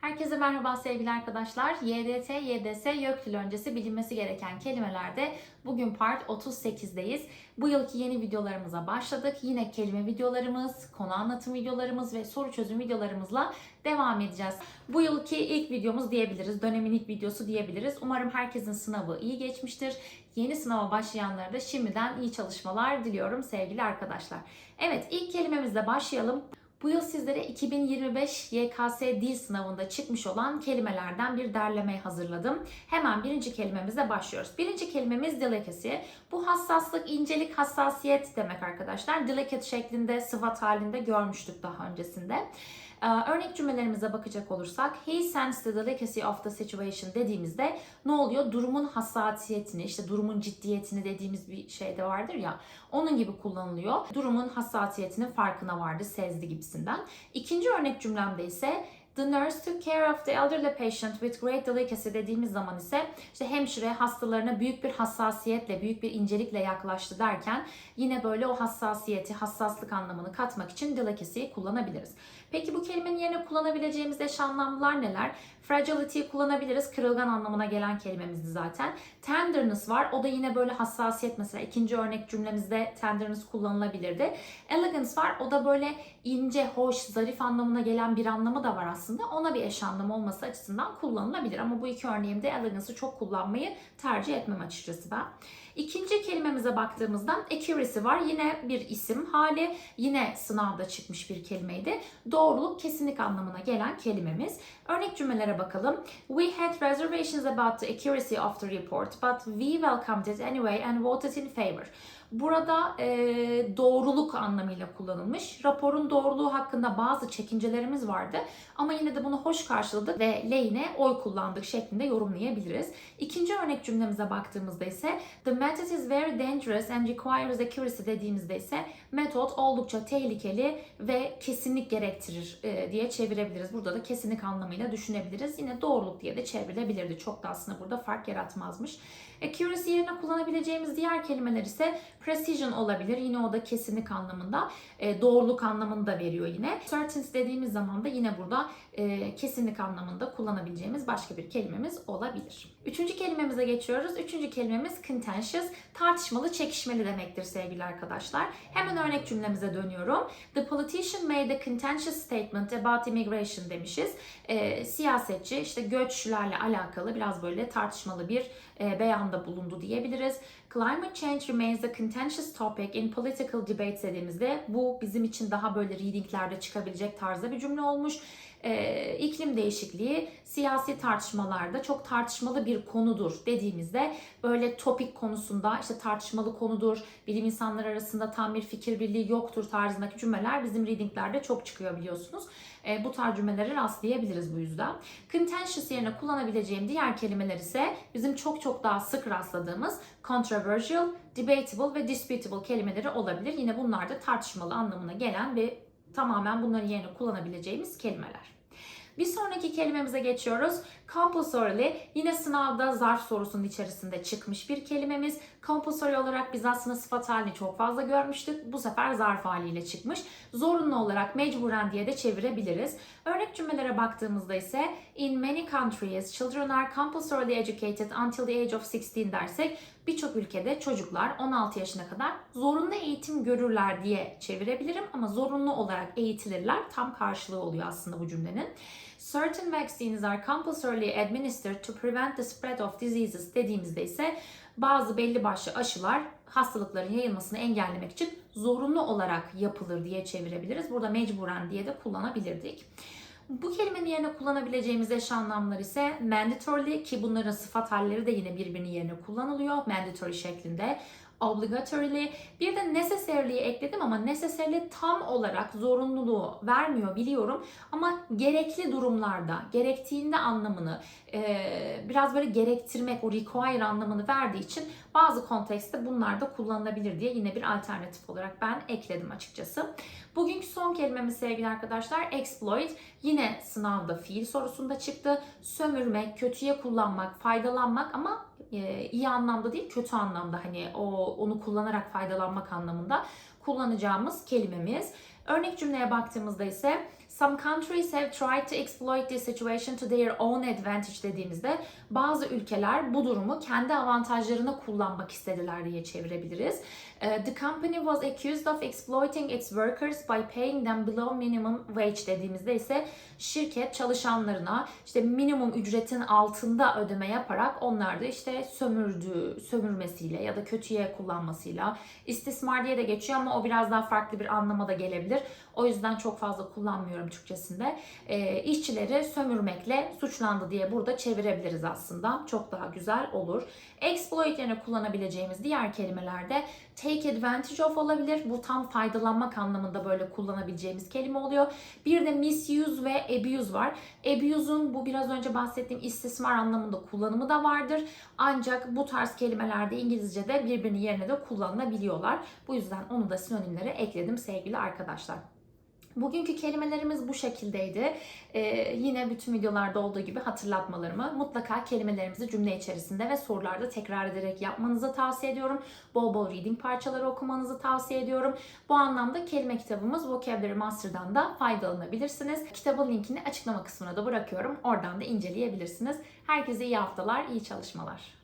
Herkese merhaba sevgili arkadaşlar. YDT, YDS, YÖK dil öncesi bilinmesi gereken kelimelerde bugün part 38'deyiz. Bu yılki yeni videolarımıza başladık. Yine kelime videolarımız, konu anlatım videolarımız ve soru çözüm videolarımızla devam edeceğiz. Bu yılki ilk videomuz diyebiliriz. Dönemin ilk videosu diyebiliriz. Umarım herkesin sınavı iyi geçmiştir. Yeni sınava başlayanlara da şimdiden iyi çalışmalar diliyorum sevgili arkadaşlar. Evet ilk kelimemizle başlayalım. Bu yıl sizlere 2025 YKS dil sınavında çıkmış olan kelimelerden bir derleme hazırladım. Hemen birinci kelimemize başlıyoruz. Birinci kelimemiz delicacy. Bu hassaslık, incelik, hassasiyet demek arkadaşlar. Delicate şeklinde, sıfat halinde görmüştük daha öncesinde. Ee, Örnek cümlelerimize bakacak olursak he sensed the delicacy of the situation dediğimizde ne oluyor? Durumun hassasiyetini, işte durumun ciddiyetini dediğimiz bir şey de vardır ya. Onun gibi kullanılıyor. Durumun hassasiyetinin farkına vardı, sezdi gibisinden. İkinci örnek cümlemde ise The nurse took care of the elderly patient with great delicacy dediğimiz zaman ise işte hemşire hastalarına büyük bir hassasiyetle, büyük bir incelikle yaklaştı derken yine böyle o hassasiyeti, hassaslık anlamını katmak için delicacy'yi kullanabiliriz. Peki bu kelimenin yerine kullanabileceğimiz eş anlamlar neler? Fragility'yi kullanabiliriz. Kırılgan anlamına gelen kelimemizdi zaten. Tenderness var. O da yine böyle hassasiyet mesela ikinci örnek cümlemizde tenderness kullanılabilirdi. Elegance var. O da böyle ince, hoş, zarif anlamına gelen bir anlamı da var aslında. Ona bir eş anlamı olması açısından kullanılabilir. Ama bu iki örneğimde elegance'ı çok kullanmayı tercih etmem açıkçası ben. İkinci kelimemize baktığımızda accuracy var. Yine bir isim hali. Yine sınavda çıkmış bir kelimeydi. Doğruluk, kesinlik anlamına gelen kelimemiz. Örnek cümlelere bakalım. We had reservations about the accuracy of the report, but we welcomed it anyway and voted in favor. Burada e, doğruluk anlamıyla kullanılmış. Raporun doğruluğu hakkında bazı çekincelerimiz vardı ama yine de bunu hoş karşıladık ve lehine oy kullandık şeklinde yorumlayabiliriz. İkinci örnek cümlemize baktığımızda ise the method is very dangerous and requires accuracy dediğimizde ise metot oldukça tehlikeli ve kesinlik gerektirir e, diye çevirebiliriz. Burada da kesinlik anlamıyla düşünebiliriz. Yine doğruluk diye de çevrilebilirdi. Çok da aslında burada fark yaratmazmış. Accuracy yerine kullanabileceğimiz diğer kelimeler ise precision olabilir. Yine o da kesinlik anlamında, e, doğruluk anlamında veriyor yine. Certainty dediğimiz zaman da yine burada e, kesinlik anlamında kullanabileceğimiz başka bir kelimemiz olabilir. Üçüncü kelimemize geçiyoruz. Üçüncü kelimemiz contentious. Tartışmalı, çekişmeli demektir sevgili arkadaşlar. Hemen örnek cümlemize dönüyorum. The politician made a contentious statement about immigration demişiz. E, siyasetçi işte göçlerle alakalı biraz böyle tartışmalı bir e, beyanda bulundu diyebiliriz. Climate change remains a contentious topic in political debates dediğimizde bu bizim için daha böyle readinglerde çıkabilecek tarzda bir cümle olmuş. Ee, iklim değişikliği siyasi tartışmalarda çok tartışmalı bir konudur dediğimizde böyle topik konusunda işte tartışmalı konudur, bilim insanları arasında tam bir fikir birliği yoktur tarzındaki cümleler bizim readinglerde çok çıkıyor biliyorsunuz. E, bu tarz cümleleri rastlayabiliriz bu yüzden. Contentious yerine kullanabileceğim diğer kelimeler ise bizim çok çok daha sık rastladığımız controversial, debatable ve disputable kelimeleri olabilir. Yine bunlar da tartışmalı anlamına gelen ve tamamen bunların yerine kullanabileceğimiz kelimeler. Bir sonraki kelimemize geçiyoruz. Compulsory'li yine sınavda zarf sorusunun içerisinde çıkmış bir kelimemiz. Compulsory olarak biz aslında sıfat halini çok fazla görmüştük. Bu sefer zarf haliyle çıkmış. Zorunlu olarak mecburen diye de çevirebiliriz. Örnek cümlelere baktığımızda ise in many countries children are compulsorily educated until the age of 16 dersek birçok ülkede çocuklar 16 yaşına kadar zorunlu eğitim görürler diye çevirebilirim ama zorunlu olarak eğitilirler tam karşılığı oluyor aslında bu cümlenin. Certain vaccines are compulsorily administered to prevent the spread of diseases dediğimizde ise bazı belli başlı aşılar hastalıkların yayılmasını engellemek için zorunlu olarak yapılır diye çevirebiliriz. Burada mecburen diye de kullanabilirdik. Bu kelimenin yerine kullanabileceğimiz eş anlamlar ise mandatory ki bunların sıfat halleri de yine birbirinin yerine kullanılıyor. Mandatory şeklinde obligatory'li. Bir de necessarily ekledim ama necessarily tam olarak zorunluluğu vermiyor biliyorum. Ama gerekli durumlarda, gerektiğinde anlamını e, biraz böyle gerektirmek, o require anlamını verdiği için bazı kontekste bunlar da kullanılabilir diye yine bir alternatif olarak ben ekledim açıkçası. Bugünkü son kelimemiz sevgili arkadaşlar exploit. Yine sınavda fiil sorusunda çıktı. Sömürmek, kötüye kullanmak, faydalanmak ama e, iyi anlamda değil kötü anlamda hani o onu kullanarak faydalanmak anlamında kullanacağımız kelimemiz. Örnek cümleye baktığımızda ise Some countries have tried to exploit this situation to their own advantage dediğimizde bazı ülkeler bu durumu kendi avantajlarına kullanmak istediler diye çevirebiliriz. Uh, The company was accused of exploiting its workers by paying them below minimum wage dediğimizde ise şirket çalışanlarına işte minimum ücretin altında ödeme yaparak onlar da işte sömürdüğü, sömürmesiyle ya da kötüye kullanmasıyla istismar diye de geçiyor ama o biraz daha farklı bir anlama da gelebilir. O yüzden çok fazla kullanmıyorum Türkçesinde. E, işçileri sömürmekle suçlandı diye burada çevirebiliriz aslında. Çok daha güzel olur. Exploit yerine kullanabileceğimiz diğer kelimelerde take advantage of olabilir. Bu tam faydalanmak anlamında böyle kullanabileceğimiz kelime oluyor. Bir de misuse ve abuse var. Abuse'un bu biraz önce bahsettiğim istismar anlamında kullanımı da vardır. Ancak bu tarz kelimelerde İngilizce'de birbirinin yerine de kullanılabiliyorlar. Bu yüzden onu da sinonimlere ekledim sevgili arkadaşlar. Bugünkü kelimelerimiz bu şekildeydi. Ee, yine bütün videolarda olduğu gibi hatırlatmalarımı mutlaka kelimelerimizi cümle içerisinde ve sorularda tekrar ederek yapmanızı tavsiye ediyorum. Bol bol reading parçaları okumanızı tavsiye ediyorum. Bu anlamda kelime kitabımız Vocabulary Master'dan da faydalanabilirsiniz. Kitabın linkini açıklama kısmına da bırakıyorum. Oradan da inceleyebilirsiniz. Herkese iyi haftalar, iyi çalışmalar.